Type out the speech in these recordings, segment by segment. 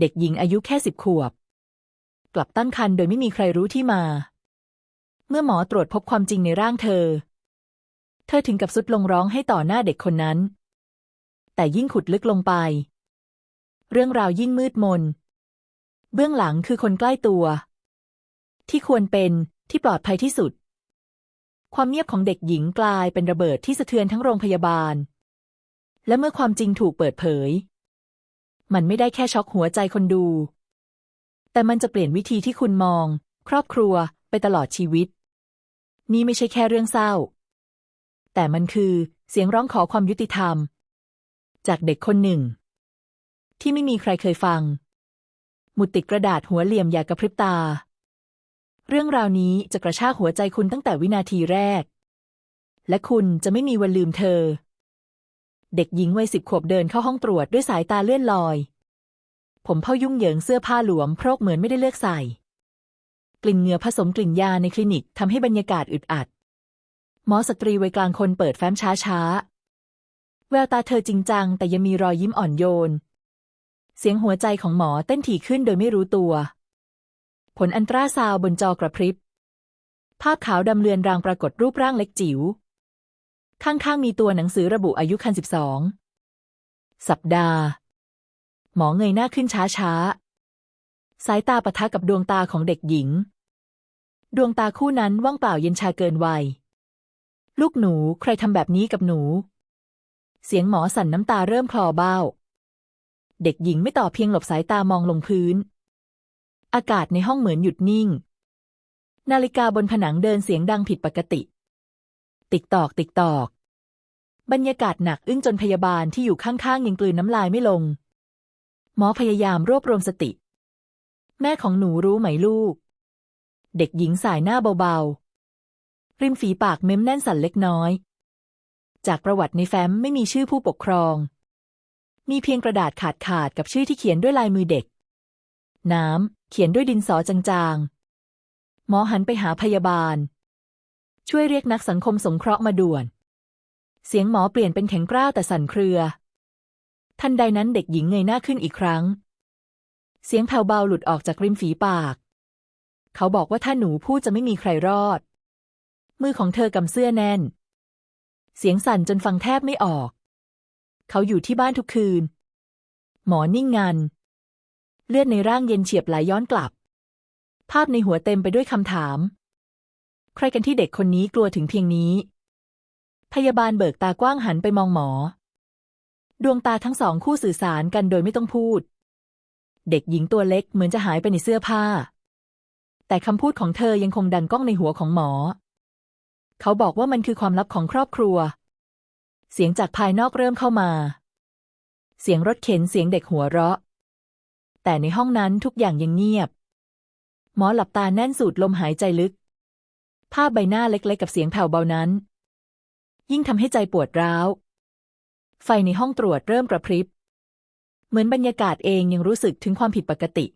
เด็กหญิงอายุแค่สิบขวบ กลับตั้งครรภ์โดยไม่มีใครรู้ที่มา เมื่อหมอตรวจพบความจริงในร่างเธอ เธอถึงกับสุดลงร้องให้ต่อหน้าเด็กคนนั้น แต่ยิ่งขุดลึกลงไป เรื่องราวยิ่งมืดมน เบื้องหลังคือคนใกล้ตัว ที่ควรเป็นที่ปลอดภัยที่สุด ความเงียบของเด็กหญิงกลายเป็นระเบิดที่สะเทือนทั้งโรงพยาบาล และเมื่อความจริงถูกเปิดเผย มันไม่ได้แค่ช็อกหัวใจคนดู แต่มันจะเปลี่ยนวิธีที่คุณมอง ครอบครัวไปตลอดชีวิต นี่ไม่ใช่แค่เรื่องเศร้า แต่มันคือเสียงร้องขอความยุติธรรม จากเด็กคนหนึ่ง ที่ไม่มีใครเคยฟัง หมุดติดกระดาษหัวเหลี่ยมอย่ากกระพริบตา เรื่องราวนี้จะกระชากหัวใจคุณตั้งแต่วินาทีแรก และคุณจะไม่มีวันลืมเธอ เด็กหญิงวัยสิบขวบเดินเข้าห้องตรวจด้วยสายตาเลื่อนลอย ผมเผ้ายุ่งเหยิงเสื้อผ้าหลวมโพรกเหมือนไม่ได้เลือกใส่ กลิ่นเหงื่อผสมกลิ่นยาในคลินิกทำให้บรรยากาศอึดอัด หมอสตรีวัยกลางคนเปิดแฟ้มช้าๆแววตาเธอจริงจัง แต่ยังมีรอยยิ้มอ่อนโยน เสียงหัวใจของหมอเต้นถี่ขึ้นโดยไม่รู้ตัว ผลอันตราซาวบนจอกระพริบ ภาพขาวดำเลือนรางปรากฏรูปร่างเล็กจิ๋ว ข้างๆมีตัวหนังสือระบุอายุคันสิบสองสัปดาห์ หมอเงยหน้าขึ้นช้าๆ สายตาปะทะกับดวงตาของเด็กหญิง ดวงตาคู่นั้นว่างเปล่าเย็นชาเกินวัย ลูกหนูใครทำแบบนี้กับหนู เสียงหมอสั่นน้ำตาเริ่มคลอเบ้า เด็กหญิงไม่ตอบเพียงหลบสายตามองลงพื้น อากาศในห้องเหมือนหยุดนิ่ง นาฬิกาบนผนังเดินเสียงดังผิดปกติ ติ๊กตอกติ๊กตอก บรรยากาศหนักอึ้งจนพยาบาลที่อยู่ข้างๆยังกลืนน้ำลายไม่ลง หมอพยายามรวบรวมสติ แม่ของหนูรู้ไหมลูก เด็กหญิงสายหน้าเบาๆ ริมฝีปากเม้มแน่นสั่นเล็กน้อย จากประวัติในแฟ้มไม่มีชื่อผู้ปกครอง มีเพียงกระดาษขาดขาดกับชื่อที่เขียนด้วยลายมือเด็ก น้ำเขียนด้วยดินสอจางๆ หมอหันไปหาพยาบาล ช่วยเรียกนักสังคมสงเคราะห์มาด่วน เสียงหมอเปลี่ยนเป็นแข็งกร้าวแต่สั่นเครือ ทันใดนั้นเด็กหญิงเงยหน้าขึ้นอีกครั้ง เสียงแผ่วเบาหลุดออกจากริมฝีปาก เขาบอกว่าถ้าหนูพูดจะไม่มีใครรอด มือของเธอกำเสื้อแน่น เสียงสั่นจนฟังแทบไม่ออก เขาอยู่ที่บ้านทุกคืน หมอนิ่งงัน เลือดในร่างเย็นเฉียบไหลย้อนกลับ ภาพในหัวเต็มไปด้วยคำถาม ใครกันที่เด็กคนนี้กลัวถึงเพียงนี้ พยาบาลเบิกตากว้างหันไปมองหมอ ดวงตาทั้งสองคู่สื่อสารกันโดยไม่ต้องพูด เด็กหญิงตัวเล็กเหมือนจะหายไปในเสื้อผ้า แต่คำพูดของเธอยังคงดังก้องในหัวของหมอ เขาบอกว่ามันคือความลับของครอบครัว เสียงจากภายนอกเริ่มเข้ามา เสียงรถเข็นเสียงเด็กหัวเราะ แต่ในห้องนั้นทุกอย่างยังเงียบ หมอหลับตาแน่นสูดลมหายใจลึก ภาพใบหน้าเล็กๆ กับเสียงแผ่วเบานั้น ยิ่งทำให้ใจปวดร้าว ไฟในห้องตรวจเริ่มกระพริบ เหมือนบรรยากาศเองยังรู้สึกถึงความผิดปกติ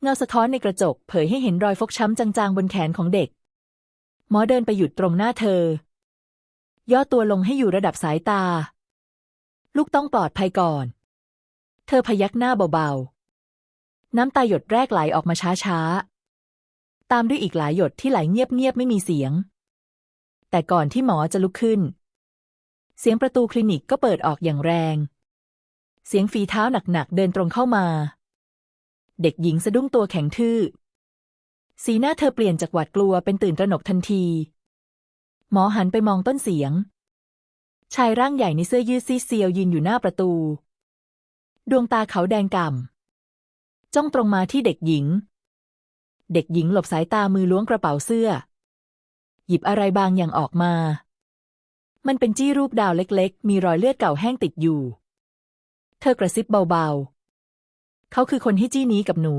เงาสะท้อนในกระจก เผยให้เห็นรอยฟกช้ำจางๆ บนแขนของเด็ก หมอเดินไปหยุดตรงหน้าเธอย่อตัวลงให้อยู่ระดับสายตา ลูกต้องปลอดภัยก่อน เธอพยักหน้าเบาๆ น้ำตาหยดแรกไหลออกมาช้าๆ ตามด้วยอีกหลายหยดที่ไหลเงียบๆไม่มีเสียง แต่ก่อนที่หมอจะลุกขึ้น เสียงประตูคลินิกก็เปิดออกอย่างแรง เสียงฝีเท้าหนักๆเดินตรงเข้ามา เด็กหญิงสะดุ้งตัวแข็งทื่อ สีหน้าเธอเปลี่ยนจากหวาดกลัวเป็นตื่นตระหนกทันที หมอหันไปมองต้นเสียง ชายร่างใหญ่ในเสื้อยืดซีเซียวยืนอยู่หน้าประตู ดวงตาเขาแดงก่ำจ้องตรงมาที่เด็กหญิง เด็กหญิงหลบสายตามือล้วงกระเป๋าเสื้อ หยิบอะไรบางอย่างออกมา มันเป็นจี้รูปดาวเล็กๆ มีรอยเลือดเก่าแห้งติดอยู่ เธอกระซิบเบาๆ เขาคือคนให้จี้นี้กับหนู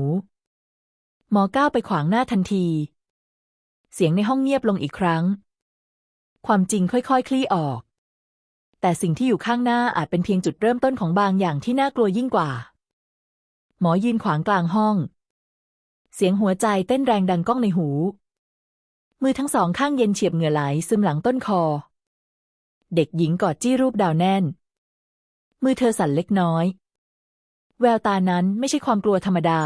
หมอก้าวไปขวางหน้าทันที เสียงในห้องเงียบลงอีกครั้ง ความจริงค่อยๆคลี่ออก แต่สิ่งที่อยู่ข้างหน้าอาจเป็นเพียงจุดเริ่มต้นของบางอย่างที่น่ากลัวยิ่งกว่า หมอยืนขวางกลางห้อง เสียงหัวใจเต้นแรงดังก้องในหู มือทั้งสองข้างเย็นเฉียบเหงื่อไหลซึมหลังต้นคอ เด็กหญิงกอดจี้รูปดาวแน่น มือเธอสั่นเล็กน้อย แววตานั้นไม่ใช่ความกลัวธรรมดา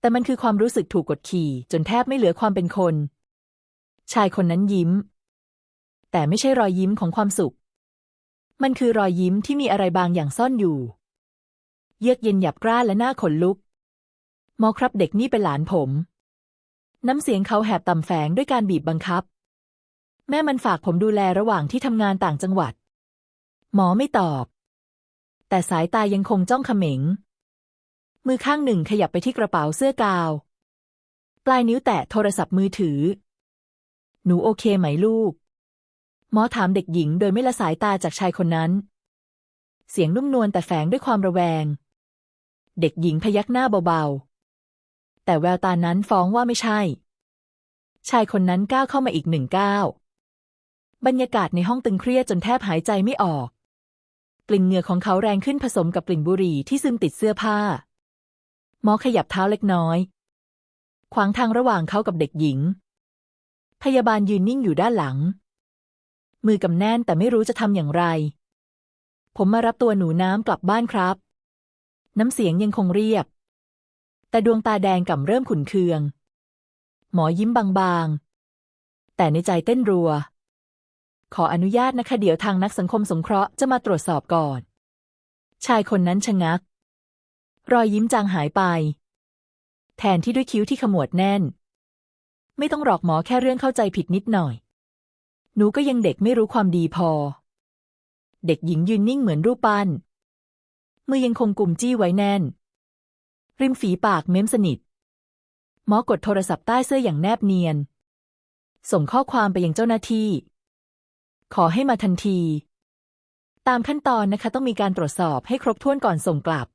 แต่มันคือความรู้สึกถูกกดขี่จนแทบไม่เหลือความเป็นคน ชายคนนั้นยิ้ม แต่ไม่ใช่รอยยิ้มของความสุข มันคือรอยยิ้มที่มีอะไรบางอย่างซ่อนอยู่ เยือกเย็นหยับกร้านและหน้าขนลุก หมอครับเด็กนี่เป็นหลานผม น้ำเสียงเขาแหบต่ำแฝงด้วยการบีบบังคับ แม่มันฝากผมดูแลระหว่างที่ทำงานต่างจังหวัด หมอไม่ตอบ แต่สายตายังคงจ้องเขม็ง มือข้างหนึ่งขยับไปที่กระเป๋าเสื้อกาว ปลายนิ้วแตะโทรศัพท์มือถือ หนูโอเคไหมลูก หมอถามเด็กหญิงโดยไม่ละสายตาจากชายคนนั้น เสียงนุ่มนวลแต่แฝงด้วยความระแวง เด็กหญิงพยักหน้าเบาๆ แต่แววตานั้นฟ้องว่าไม่ใช่ ชายคนนั้นก้าวเข้ามาอีกหนึ่งก้าวบรรยากาศในห้องตึงเครียดจนแทบหายใจไม่ออก กลิ่นเหงื่อของเขาแรงขึ้นผสมกับกลิ่นบุหรี่ที่ซึมติดเสื้อผ้า หมอขยับเท้าเล็กน้อย ขวางทางระหว่างเขากับเด็กหญิง พยาบาลยืนนิ่งอยู่ด้านหลัง มือกำแน่นแต่ไม่รู้จะทำอย่างไร ผมมารับตัวหนูน้ำกลับบ้านครับ น้ำเสียงยังคงเรียบ แต่ดวงตาแดงก่ำเริ่มขุนเคือง หมอยิ้มบางๆ แต่ในใจเต้นรัว ขออนุญาตนะคะเดี๋ยวทางนักสังคมสงเคราะห์จะมาตรวจสอบก่อน ชายคนนั้นชะงัก รอยยิ้มจางหายไป แทนที่ด้วยคิ้วที่ขมวดแน่น ไม่ต้องหลอกหมอแค่เรื่องเข้าใจผิดนิดหน่อย หนูก็ยังเด็กไม่รู้ความดีพอ เด็กหญิงยืนนิ่งเหมือนรูปปั้นมือยังคงกุมจี้ไว้แน่น ริมฝีปากเม้มสนิท หมอกดโทรศัพท์ใต้เสื้ออย่างแนบเนียน ส่งข้อความไปยังเจ้าหน้าที่ ขอให้มาทันที ตามขั้นตอนนะคะต้องมีการตรวจสอบให้ครบถ้วนก่อนส่งกลับ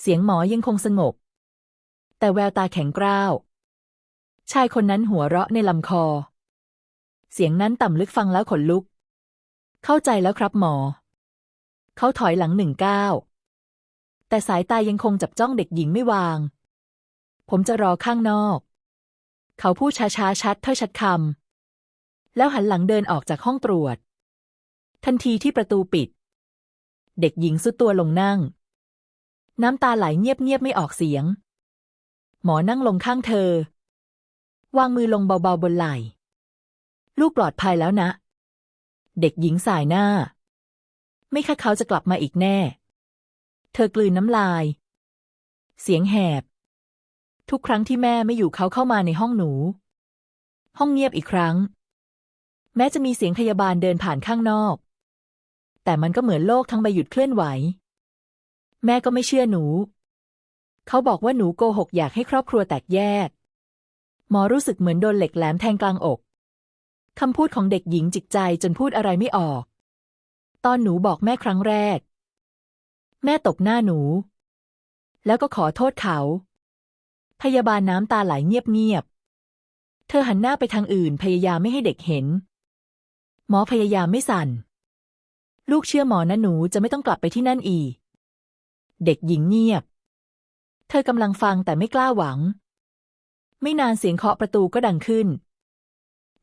เสียงหมอยังคงสงบ แต่แววตาแข็งกร้าว ชายคนนั้นหัวเราะในลำคอ เสียงนั้นต่ำลึกฟังแล้วขนลุก เข้าใจแล้วครับหมอ เขาถอยหลังหนึ่งก้าว แต่สายตายังคงจับจ้องเด็กหญิงไม่วาง ผมจะรอข้างนอก เขาพูดช้าๆชัดถ้อยชัดคำแล้วหันหลังเดินออกจากห้องตรวจ ทันทีที่ประตูปิด เด็กหญิงสุดตัวลงนั่ง น้ำตาไหลเงียบๆไม่ออกเสียง หมอนั่งลงข้างเธอ วางมือลงเบาๆบนไหล่ ลูกปลอดภัยแล้วนะ เด็กหญิงสายหน้า ไม่ค่ะเขาจะกลับมาอีกแน่ เธอกลืนน้ำลาย เสียงแหบ ทุกครั้งที่แม่ไม่อยู่เขาเข้ามาในห้องหนู ห้องเงียบอีกครั้ง แม้จะมีเสียงพยาบาลเดินผ่านข้างนอก แต่มันก็เหมือนโลกทั้งใบหยุดเคลื่อนไหว แม่ก็ไม่เชื่อหนู เขาบอกว่าหนูโกหกอยากให้ครอบครัวแตกแยก หมอรู้สึกเหมือนโดนเหล็กแหลมแทงกลางอกคำพูดของเด็กหญิงจิกใจจนพูดอะไรไม่ออก ตอนหนูบอกแม่ครั้งแรก แม่ตบหน้าหนู แล้วก็ขอโทษเขา พยาบาลน้ำตาไหลเงียบๆ เธอหันหน้าไปทางอื่นพยายามไม่ให้เด็กเห็น หมอพยายามไม่สั่น ลูกเชื่อหมอนะหนูจะไม่ต้องกลับไปที่นั่นอีก เด็กหญิงเงียบ เธอกำลังฟังแต่ไม่กล้าหวัง ไม่นานเสียงเคาะประตูก็ดังขึ้น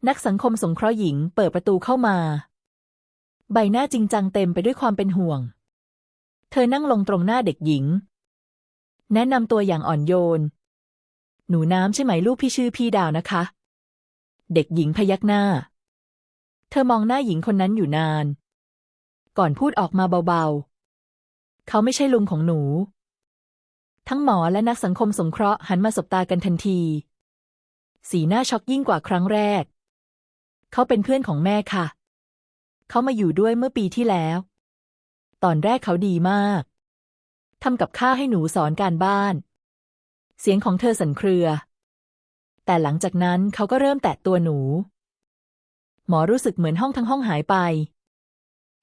นักสังคมสงเคราะห์หญิงเปิดประตูเข้ามา ใบหน้าจริงจังเต็มไปด้วยความเป็นห่วง เธอนั่งลงตรงหน้าเด็กหญิง แนะนำตัวอย่างอ่อนโยน หนูน้ำใช่ไหมลูกพี่ชื่อพี่ดาวนะคะ เด็กหญิงพยักหน้า เธอมองหน้าหญิงคนนั้นอยู่นาน ก่อนพูดออกมาเบาๆ เขาไม่ใช่ลุงของหนู ทั้งหมอและนักสังคมสงเคราะห์หันมาสบตากันทันที สีหน้าช็อกยิ่งกว่าครั้งแรก เขาเป็นเพื่อนของแม่ค่ะ เขามาอยู่ด้วยเมื่อปีที่แล้ว ตอนแรกเขาดีมากทำกับข้าให้หนูสอนการบ้าน เสียงของเธอสั่นเครือ แต่หลังจากนั้นเขาก็เริ่มแตะตัวหนู หมอรู้สึกเหมือนห้องทั้งห้องหายไป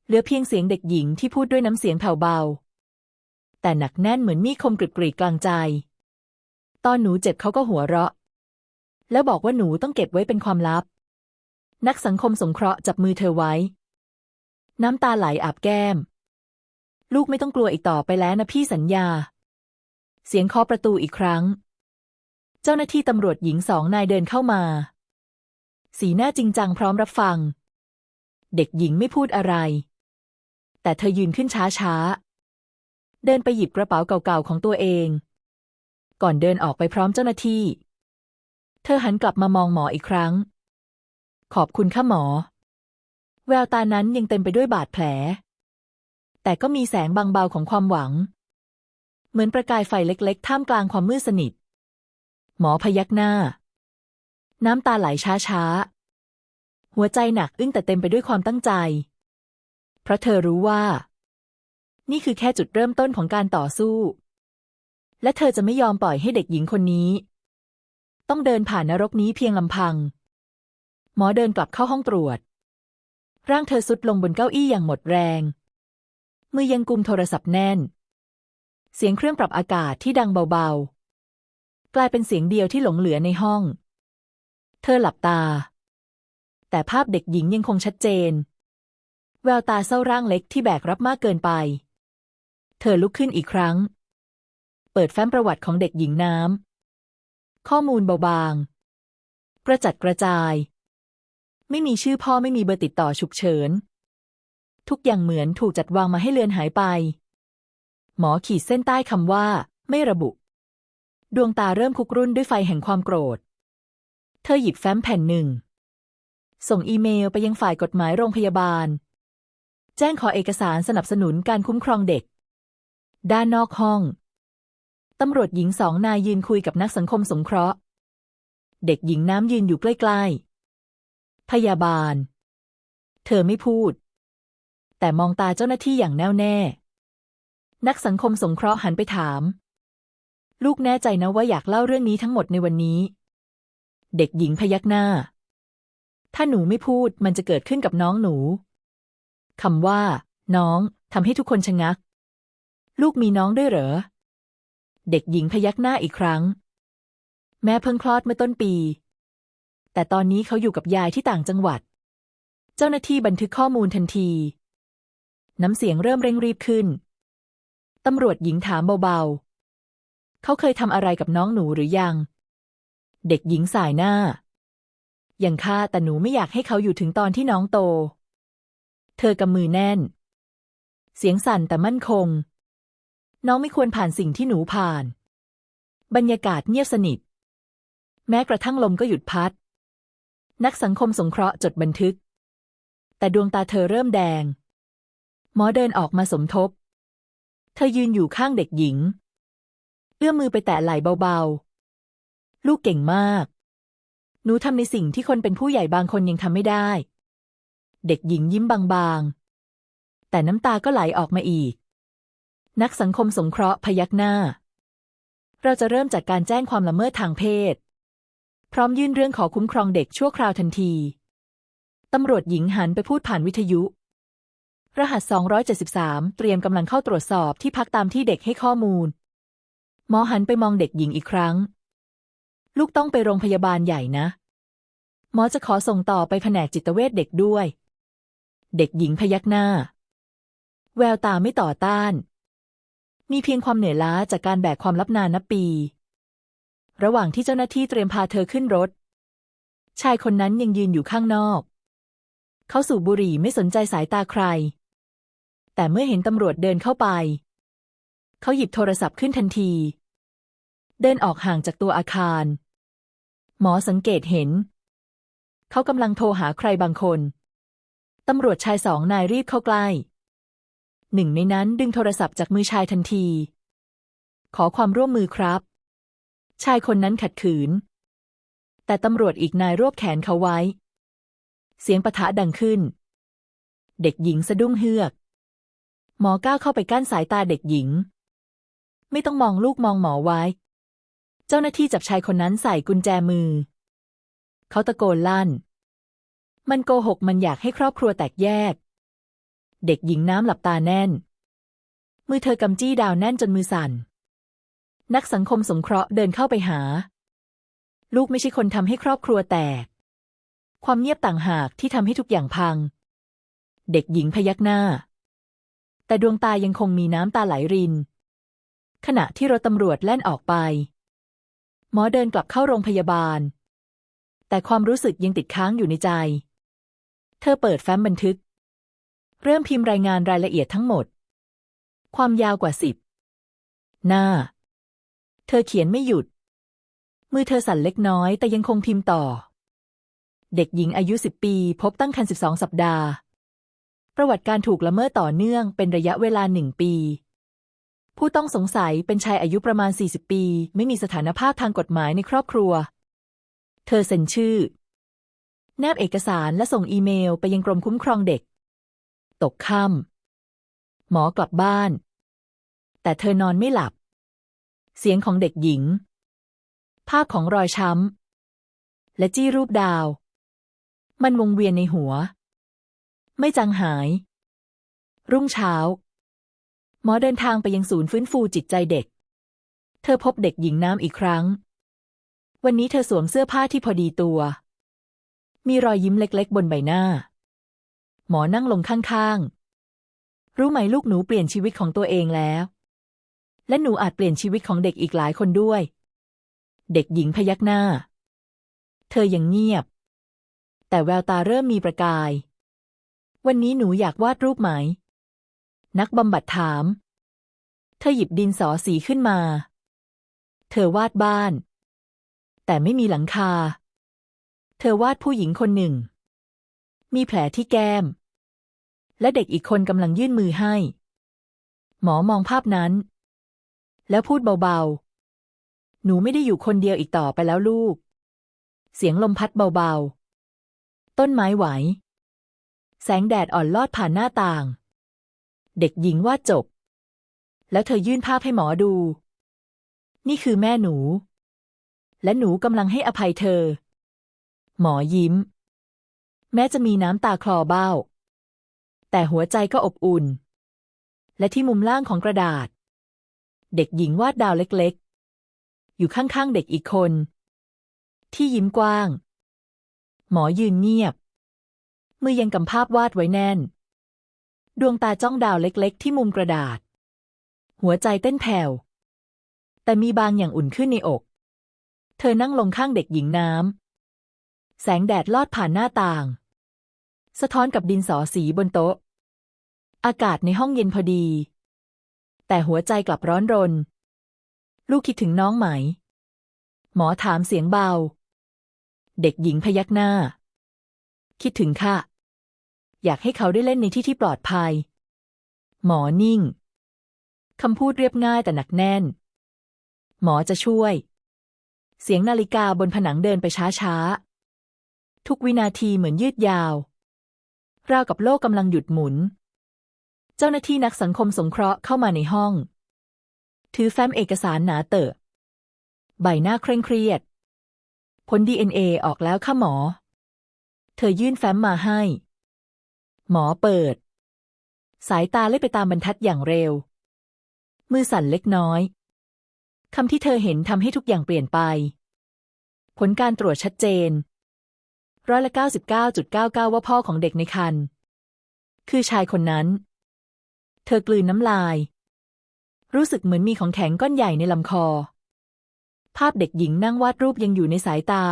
เหลือเพียงเสียงเด็กหญิงที่พูดด้วยน้ำเสียงแผ่วเบา แต่หนักแน่นเหมือนมีคมกริบกรีดกลางใจ ตอนหนูเจ็บเขาก็หัวเราะ แล้วบอกว่าหนูต้องเก็บไว้เป็นความลับ นักสังคมสงเคราะห์จับมือเธอไว้ น้ำตาไหลอาบแก้ม ลูกไม่ต้องกลัวอีกต่อไปแล้วนะพี่สัญญา เสียงเคาะประตูอีกครั้ง เจ้าหน้าที่ตำรวจหญิงสองนายเดินเข้ามา สีหน้าจริงจังพร้อมรับฟัง เด็กหญิงไม่พูดอะไร แต่เธอยืนขึ้นช้าเดินไปหยิบกระเป๋าเก่าๆของตัวเอง ก่อนเดินออกไปพร้อมเจ้าหน้าที่ เธอหันกลับมามองหมออีกครั้ง ขอบคุณค่ะหมอ แววตานั้นยังเต็มไปด้วยบาดแผล แต่ก็มีแสงบางเบาของความหวัง เหมือนประกายไฟเล็กๆ ท่ามกลางความมืดสนิท หมอพยักหน้า น้ำตาไหลช้าๆ หัวใจหนักอึ้งแต่เต็มไปด้วยความตั้งใจ เพราะเธอรู้ว่า นี่คือแค่จุดเริ่มต้นของการต่อสู้ และเธอจะไม่ยอมปล่อยให้เด็กหญิงคนนี้ ต้องเดินผ่านนรกนี้เพียงลำพัง หมอเดินกลับเข้าห้องตรวจ ร่างเธอสุดลงบนเก้าอี้อย่างหมดแรง มือยังกุมโทรศัพท์แน่น เสียงเครื่องปรับอากาศที่ดังเบาๆ กลายเป็นเสียงเดียวที่หลงเหลือในห้อง เธอหลับตา แต่ภาพเด็กหญิงยังคงชัดเจน แววตาเศร้าร่างเล็กที่แบกรับมากเกินไป เธอลุกขึ้นอีกครั้ง เปิดแฟ้มประวัติของเด็กหญิงน้ำ ข้อมูลเบาบาง กระจัดกระจาย ไม่มีชื่อพ่อไม่มีเบอร์ติดต่อฉุกเฉิน ทุกอย่างเหมือนถูกจัดวางมาให้เลือนหายไป หมอขีดเส้นใต้คำว่า ไม่ระบุ ดวงตาเริ่มคุกรุ่นด้วยไฟแห่งความโกรธ เธอหยิบแฟ้มแผ่นหนึ่ง ส่งอีเมลไปยังฝ่ายกฎหมายโรงพยาบาล แจ้งขอเอกสารสนับสนุนการคุ้มครองเด็ก ด้านนอกห้องตำรวจหญิงสองนายยืนคุยกับนักสังคมสงเคราะห์ เด็กหญิงน้ำยืนอยู่ใกล้ๆ พยาบาล เธอไม่พูด แต่มองตาเจ้าหน้าที่อย่างแน่วแน่ นักสังคมสงเคราะห์หันไปถาม ลูกแน่ใจนะว่าอยากเล่าเรื่องนี้ทั้งหมดในวันนี้ เด็กหญิงพยักหน้า ถ้าหนูไม่พูดมันจะเกิดขึ้นกับน้องหนูคำว่า น้องทำให้ทุกคนชะงัก ลูกมีน้องด้วยเหรอ เด็กหญิงพยักหน้าอีกครั้ง แม่เพิ่งคลอดเมื่อต้นปี แต่ตอนนี้เขาอยู่กับยายที่ต่างจังหวัด เจ้าหน้าที่บันทึกข้อมูลทันที น้ำเสียงเริ่มเร่งรีบขึ้น ตำรวจหญิงถามเบาๆ เขาเคยทำอะไรกับน้องหนูหรือยัง เด็กหญิงสายหน้ายังค่าแต่หนูไม่อยากให้เขาอยู่ถึงตอนที่น้องโต เธอกำมือแน่น เสียงสั่นแต่มั่นคง น้องไม่ควรผ่านสิ่งที่หนูผ่าน บรรยากาศเงียบสนิท แม้กระทั่งลมก็หยุดพัด นักสังคมสงเคราะห์จดบันทึก แต่ดวงตาเธอเริ่มแดง หมอเดินออกมาสมทบ เธอยืนอยู่ข้างเด็กหญิง เอื้อมมือไปแตะไหล่เบาๆ ลูกเก่งมาก หนูทำในสิ่งที่คนเป็นผู้ใหญ่บางคนยังทำไม่ได้ เด็กหญิงยิ้มบางๆ แต่น้ำตาก็ไหลออกมาอีก นักสังคมสงเคราะห์พยักหน้า เราจะเริ่มจากการแจ้งความละเมิดทางเพศ พร้อมยื่นเรื่องขอคุ้มครองเด็กชั่วคราวทันทีตำรวจหญิงหันไปพูดผ่านวิทยุ รหัส 273 เตรียมกำลังเข้าตรวจสอบที่พักตามที่เด็กให้ข้อมูล หมอหันไปมองเด็กหญิงอีกครั้ง ลูกต้องไปโรงพยาบาลใหญ่นะ หมอจะขอส่งต่อไปแผนกจิตเวชเด็กด้วย เด็กหญิงพยักหน้า แววตาไม่ต่อต้าน มีเพียงความเหนื่อยล้าจากการแบกความลับนานนับปี ระหว่างที่เจ้าหน้าที่เตรียมพาเธอขึ้นรถ ชายคนนั้นยังยืนอยู่ข้างนอก เขาสูบบุหรี่ไม่สนใจสายตาใคร แต่เมื่อเห็นตำรวจเดินเข้าไป เขาหยิบโทรศัพท์ขึ้นทันที เดินออกห่างจากตัวอาคาร หมอสังเกตเห็น เขากำลังโทรหาใครบางคน ตำรวจชายสองนายรีบเข้าใกล้ หนึ่งในนั้นดึงโทรศัพท์จากมือชายทันที ขอความร่วมมือครับ ชายคนนั้นขัดขืน แต่ตำรวจอีกนายรวบแขนเขาไว้ เสียงปะทะดังขึ้น เด็กหญิงสะดุ้งเฮือก หมอก้าวเข้าไปกั้นสายตาเด็กหญิง ไม่ต้องมองลูกมองหมอไว้ เจ้าหน้าที่จับชายคนนั้นใส่กุญแจมือ เขาตะโกนลั่น มันโกหกมันอยากให้ครอบครัวแตกแยก เด็กหญิงน้ำหลับตาแน่น มือเธอกำจี้ดาวแน่นจนมือสั่น นักสังคมสงเคราะห์เดินเข้าไปหา ลูกไม่ใช่คนทำให้ครอบครัวแตก ความเงียบต่างหากที่ทำให้ทุกอย่างพัง เด็กหญิงพยักหน้า แต่ดวงตายังคงมีน้ำตาไหลริน ขณะที่รถตำรวจแล่นออกไป หมอเดินกลับเข้าโรงพยาบาล แต่ความรู้สึกยังติดค้างอยู่ในใจ เธอเปิดแฟ้มบันทึก เริ่มพิมพ์รายงานรายละเอียดทั้งหมด ความยาวกว่าสิบหน้า เธอเขียนไม่หยุด มือเธอสั่นเล็กน้อยแต่ยังคงพิมพ์ต่อ เด็กหญิงอายุสิบปี พบตั้งครรภ์สิบสองสัปดาห์ ประวัติการถูกละเมิดต่อเนื่องเป็นระยะเวลาหนึ่งปี ผู้ต้องสงสัยเป็นชายอายุประมาณ 40 ปี ไม่มีสถานภาพทางกฎหมายในครอบครัว เธอเซ็นชื่อ แนบเอกสารและส่งอีเมลไปยังกรมคุ้มครองเด็ก ตกค่ำหมอกลับบ้าน แต่เธอนอนไม่หลับ เสียงของเด็กหญิง ภาพของรอยช้ำและจี้รูปดาว มันวงเวียนในหัว ไม่จางหาย รุ่งเช้า หมอเดินทางไปยังศูนย์ฟื้นฟูจิตใจเด็ก เธอพบเด็กหญิงน้ำอีกครั้ง วันนี้เธอสวมเสื้อผ้าที่พอดีตัว มีรอยยิ้มเล็กๆ บนใบหน้า หมอนั่งลงข้างๆ รู้ไหมลูกหนูเปลี่ยนชีวิตของตัวเองแล้ว และหนูอาจเปลี่ยนชีวิตของเด็กอีกหลายคนด้วย เด็กหญิงพยักหน้า เธอยังเงียบ แต่แววตาเริ่มมีประกาย วันนี้หนูอยากวาดรูปไหม นักบำบัดถาม เธอหยิบดินสอสีขึ้นมา เธอวาดบ้าน แต่ไม่มีหลังคา เธอวาดผู้หญิงคนหนึ่ง มีแผลที่แก้ม และเด็กอีกคนกำลังยื่นมือให้ หมอมองภาพนั้น แล้วพูดเบาๆ หนูไม่ได้อยู่คนเดียวอีกต่อไปแล้วลูก เสียงลมพัดเบาๆ ต้นไม้ไหว แสงแดดอ่อนลอดผ่านหน้าต่าง เด็กหญิงวาดจบ แล้วเธอยื่นภาพให้หมอดู นี่คือแม่หนู และหนูกำลังให้อภัยเธอ หมอยิ้ม แม้จะมีน้ำตาคลอเบ้า แต่หัวใจก็อบอุ่น และที่มุมล่างของกระดาษ เด็กหญิงวาดดาวเล็กๆ อยู่ข้างๆเด็กอีกคน ที่ยิ้มกว้าง หมอยืนเงียบ มือยังกำภาพวาดไว้แน่น ดวงตาจ้องดาวเล็กๆ ที่มุมกระดาษ หัวใจเต้นแผ่ว แต่มีบางอย่างอุ่นขึ้นในอก เธอนั่งลงข้างเด็กหญิงน้ำ แสงแดดลอดผ่านหน้าต่าง สะท้อนกับดินสอสีบนโต๊ะ อากาศในห้องเย็นพอดี แต่หัวใจกลับร้อนรน ลูกคิดถึงน้องไหม หมอถามเสียงเบา เด็กหญิงพยักหน้า คิดถึงค่ะ อยากให้เขาได้เล่นในที่ที่ปลอดภัย หมอนิ่ง คำพูดเรียบง่ายแต่หนักแน่น หมอจะช่วย เสียงนาฬิกาบนผนังเดินไปช้าๆ ทุกวินาทีเหมือนยืดยาว ราวกับโลกกำลังหยุดหมุน เจ้าหน้าที่นักสังคมสงเคราะห์เข้ามาในห้อง ถือแฟ้มเอกสารหนาเตอะ ใบหน้าเคร่งเครียดผลดีเอ็นเอออกแล้วค่ะหมอ เธอยื่นแฟ้มมาให้ หมอเปิด สายตาเล่ไปตามบรรทัดอย่างเร็ว มือสั่นเล็กน้อยคำที่เธอเห็นทำให้ทุกอย่างเปลี่ยนไป ผลการตรวจชัดเจนร้อยละเก้าสิบเก้าจุดเก้าเก้าว่าพ่อของเด็กในครรภ์คือชายคนนั้น เธอกลืนน้ำลาย รู้สึกเหมือนมีของแข็งก้อนใหญ่ในลำคอ ภาพเด็กหญิงนั่งวาดรูปยังอยู่ในสายตา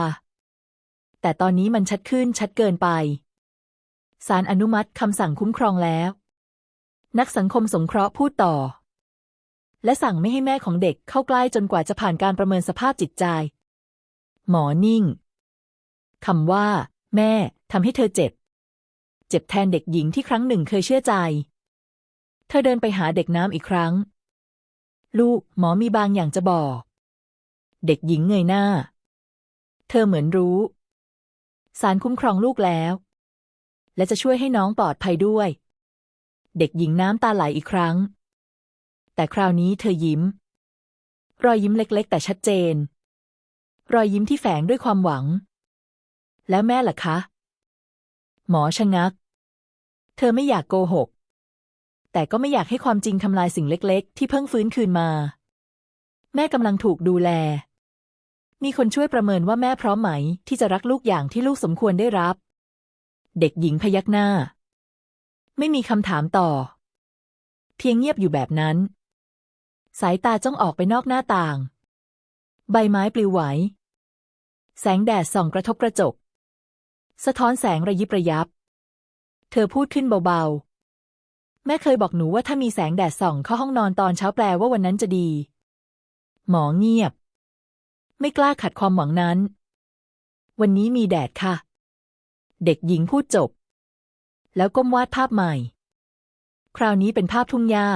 แต่ตอนนี้มันชัดขึ้นชัดเกินไป ศาลอนุมัติคำสั่งคุ้มครองแล้ว นักสังคมสงเคราะห์พูดต่อ และสั่งไม่ให้แม่ของเด็กเข้าใกล้จนกว่าจะผ่านการประเมินสภาพจิตใจ หมอนิ่งคำว่า แม่ทำให้เธอเจ็บ เจ็บแทนเด็กหญิงที่ครั้งหนึ่งเคยเชื่อใจ เธอเดินไปหาเด็กน้ำอีกครั้ง ลูกหมอมีบางอย่างจะบอก เด็กหญิงเงยหน้า เธอเหมือนรู้ ศาลคุ้มครองลูกแล้ว และจะช่วยให้น้องปลอดภัยด้วย เด็กหญิงน้ำตาไหลอีกครั้ง แต่คราวนี้เธอยิ้ม รอยยิ้มเล็ก ๆ แต่ชัดเจน รอยยิ้มที่แฝงด้วยความหวัง แล้วแม่ล่ะคะ หมอชะงัก เธอไม่อยากโกหก แต่ก็ไม่อยากให้ความจริงทำลายสิ่งเล็ก ๆ ที่เพิ่งฟื้นคืนมา แม่กำลังถูกดูแล มีคนช่วยประเมินว่าแม่พร้อมไหม ที่จะรักลูกอย่างที่ลูกสมควรได้รับ เด็กหญิงพยักหน้า ไม่มีคำถามต่อ เพียงเงียบอยู่แบบนั้น สายตาจ้องออกไปนอกหน้าต่าง ใบไม้ปลิวไหว แสงแดดส่องกระทบกระจก สะท้อนแสงระยิบระยับ เธอพูดขึ้นเบาๆ แม่เคยบอกหนูว่าถ้ามีแสงแดดส่องเข้าห้องนอนตอนเช้าแปลว่าวันนั้นจะดี หมอเงียบ ไม่กล้าขัดความหวังนั้น วันนี้มีแดดค่ะ เด็กหญิงพูดจบ แล้วก้มวาดภาพใหม่ คราวนี้เป็นภาพทุ่งหญ้า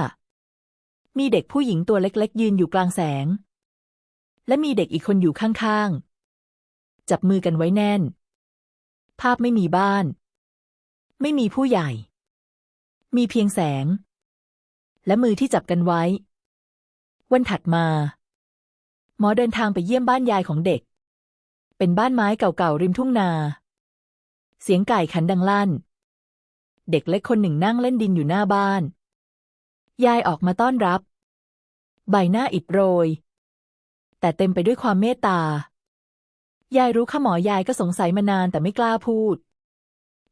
มีเด็กผู้หญิงตัวเล็ก ๆ ยืนอยู่กลางแสง และมีเด็กอีกคนอยู่ข้างๆ จับมือกันไว้แน่น ภาพไม่มีบ้าน ไม่มีผู้ใหญ่ มีเพียงแสง และมือที่จับกันไว้ วันถัดมา หมอเดินทางไปเยี่ยมบ้านยายของเด็ก เป็นบ้านไม้เก่าๆริมทุ่งนา เสียงไก่ขันดังลั่น เด็กเล็กคนหนึ่งนั่งเล่นดินอยู่หน้าบ้าน ยายออกมาต้อนรับ ใบหน้าอิดโรย แต่เต็มไปด้วยความเมตตา ยายรู้ข้าหมอยายก็สงสัยมานานแต่ไม่กล้าพูด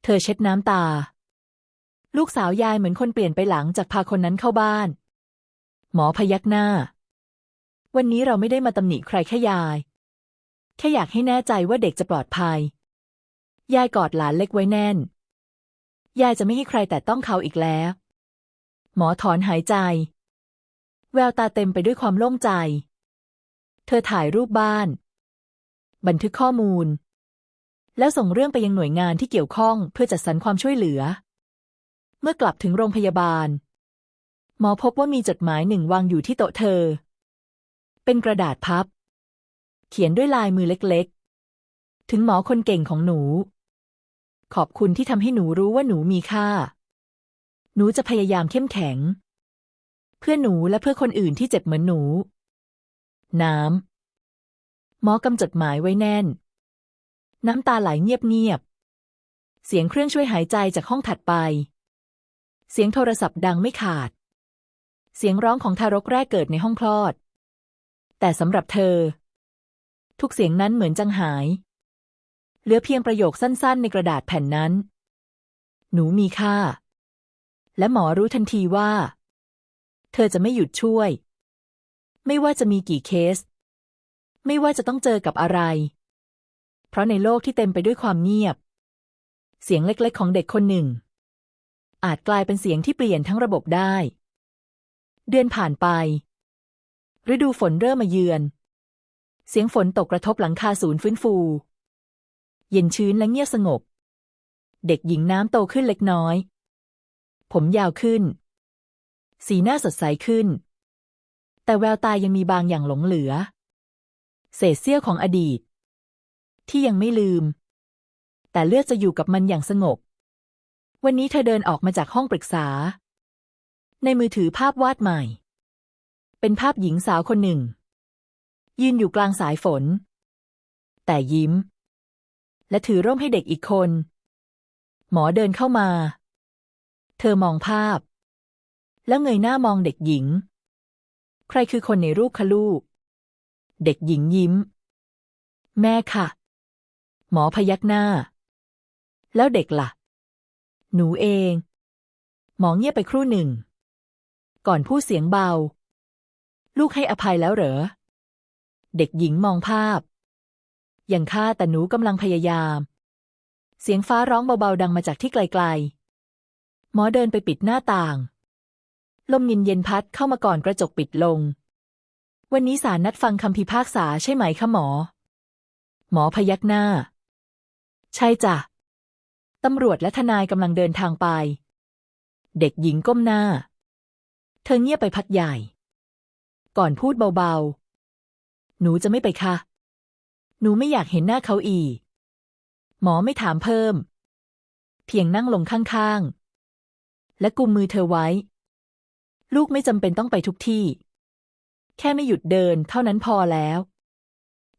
เธอเช็ดน้ำตา ลูกสาวยายเหมือนคนเปลี่ยนไปหลังจากพาคนนั้นเข้าบ้าน หมอพยักหน้า วันนี้เราไม่ได้มาตำหนิใครแค่ยาย แค่อยากให้แน่ใจว่าเด็กจะปลอดภัย ยายกอดหลานเล็กไว้แน่น ยายจะไม่ให้ใครแต่ต้องเขาอีกแล้ว หมอถอนหายใจ แววตาเต็มไปด้วยความโล่งใจ เธอถ่ายรูปบ้าน บันทึกข้อมูล แล้วส่งเรื่องไปยังหน่วยงานที่เกี่ยวข้องเพื่อจัดสรรความช่วยเหลือ เมื่อกลับถึงโรงพยาบาล หมอพบว่ามีจดหมายหนึ่งวางอยู่ที่โต๊ะเธอ เป็นกระดาษพับ เขียนด้วยลายมือเล็กๆ ถึงหมอคนเก่งของหนู ขอบคุณที่ทำให้หนูรู้ว่าหนูมีค่า หนูจะพยายามเข้มแข็ง เพื่อหนูและเพื่อคนอื่นที่เจ็บเหมือนหนู น้ำหมอกำจดหมายไว้แน่น น้ำตาไหลเงียบๆ เสียงเครื่องช่วยหายใจจากห้องถัดไป เสียงโทรศัพท์ดังไม่ขาดเสียงร้องของทารกแรกเกิดในห้องคลอด แต่สำหรับเธอ ทุกเสียงนั้นเหมือนจังหาย เหลือเพียงประโยคสั้นๆ ในกระดาษแผ่นนั้น หนูมีค่า และหมอรู้ทันทีว่า เธอจะไม่หยุดช่วย ไม่ว่าจะมีกี่เคส ไม่ว่าจะต้องเจอกับอะไร เพราะในโลกที่เต็มไปด้วยความเงียบ เสียงเล็กๆ ของเด็กคนหนึ่ง อาจกลายเป็นเสียงที่เปลี่ยนทั้งระบบได้ เดือนผ่านไป ฤดูฝนเริ่มมาเยือน เสียงฝนตกกระทบหลังคาศูนย์ฟื้นฟู เย็นชื้นและเงียบสงบ เด็กหญิงน้ำโตขึ้นเล็กน้อย ผมยาวขึ้น สีหน้าสดใสขึ้น แต่แววตายังมีบางอย่างหลงเหลือ เศษเสี้ยวของอดีต ที่ยังไม่ลืม แต่เลือดจะอยู่กับมันอย่างสงบ วันนี้เธอเดินออกมาจากห้องปรึกษา ในมือถือภาพวาดใหม่ เป็นภาพหญิงสาวคนหนึ่ง ยืนอยู่กลางสายฝน แต่ยิ้ม และถือร่มให้เด็กอีกคน หมอเดินเข้ามา เธอมองภาพ แล้วเงยหน้ามองเด็กหญิง ใครคือคนในรูปคะลูก เด็กหญิงยิ้ม แม่ค่ะ หมอพยักหน้า แล้วเด็กล่ะ หนูเอง หมอเงียบไปครู่หนึ่ง ก่อนพูดเสียงเบา ลูกให้อภัยแล้วเหรอ เด็กหญิงมองภาพ อย่างข้าแต่หนูกำลังพยายาม เสียงฟ้าร้องเบาๆดังมาจากที่ไกลๆ หมอเดินไปปิดหน้าต่าง ลมเย็นๆพัดเข้ามาก่อนกระจกปิดลง วันนี้ศาลนัดฟังคำพิพากษาใช่ไหมคะหมอ หมอพยักหน้า ใช่จ้ะตำรวจและทนายกำลังเดินทางไป เด็กหญิงก้มหน้า เธอเงียบไปพักใหญ่ ก่อนพูดเบาๆ หนูจะไม่ไปค่ะ หนูไม่อยากเห็นหน้าเขาอีก หมอไม่ถามเพิ่ม เพียงนั่งลงข้างๆ และกุมมือเธอไว้ ลูกไม่จำเป็นต้องไปทุกที่ แค่ไม่หยุดเดินเท่านั้นพอแล้ว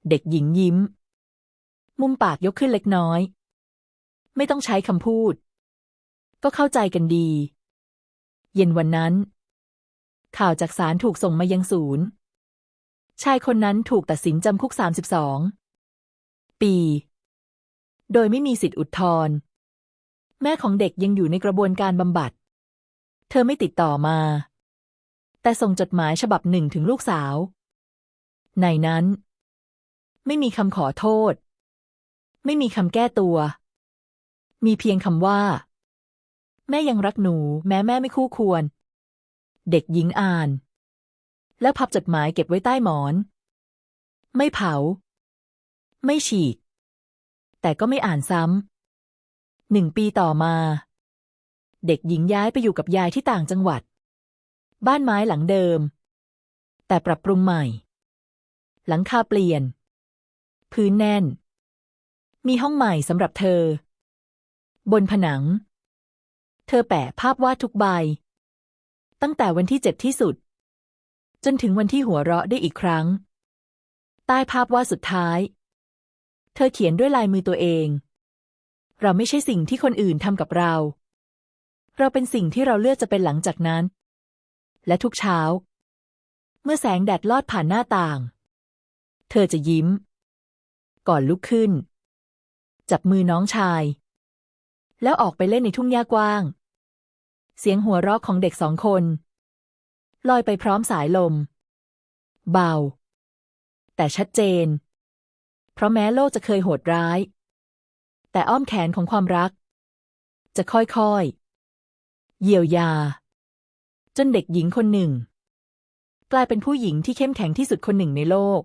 เด็กหญิงยิ้ม มุมปากยกขึ้นเล็กน้อย ไม่ต้องใช้คำพูด ก็เข้าใจกันดี เย็นวันนั้น ข่าวจากศาลถูกส่งมายังศูนย์ ชายคนนั้นถูกตัดสินจำคุก 32 ปี โดยไม่มีสิทธิอุทธรณ์แม่ของเด็กยังอยู่ในกระบวนการบำบัด เธอไม่ติดต่อมา แต่ส่งจดหมายฉบับหนึ่งถึงลูกสาว ในนั้น ไม่มีคำขอโทษ ไม่มีคำแก้ตัว มีเพียงคำว่า แม่ยังรักหนู แม้แม่ไม่คู่ควร เด็กหญิงอ่าน แล้วพับจดหมายเก็บไว้ใต้หมอน ไม่เผา ไม่ฉีก แต่ก็ไม่อ่านซ้ำหนึ่งปีต่อมา เด็กหญิงย้ายไปอยู่กับยายที่ต่างจังหวัด บ้านไม้หลังเดิม แต่ปรับปรุงใหม่ หลังคาเปลี่ยน พื้นแน่น มีห้องใหม่สำหรับเธอ บนผนัง เธอแปะภาพวาดทุกใบ ตั้งแต่วันที่เจ็บที่สุด จนถึงวันที่หัวเราะได้อีกครั้ง ใต้ภาพวาดสุดท้าย เธอเขียนด้วยลายมือตัวเอง เราไม่ใช่สิ่งที่คนอื่นทำกับเรา เราเป็นสิ่งที่เราเลือกจะเป็นหลังจากนั้น และทุกเช้า เมื่อแสงแดดลอดผ่านหน้าต่าง เธอจะยิ้ม ก่อนลุกขึ้น จับมือน้องชาย แล้วออกไปเล่นในทุ่งหญ้ากว้าง เสียงหัวเราะของเด็กสองคน ลอยไปพร้อมสายลม เบา แต่ชัดเจน เพราะแม้โลกจะเคยโหดร้าย แต่อ้อมแขนของความรัก จะค่อยๆ เยียวยา จนเด็กหญิงคนหนึ่ง กลายเป็นผู้หญิงที่เข้มแข็งที่สุดคนหนึ่งในโลก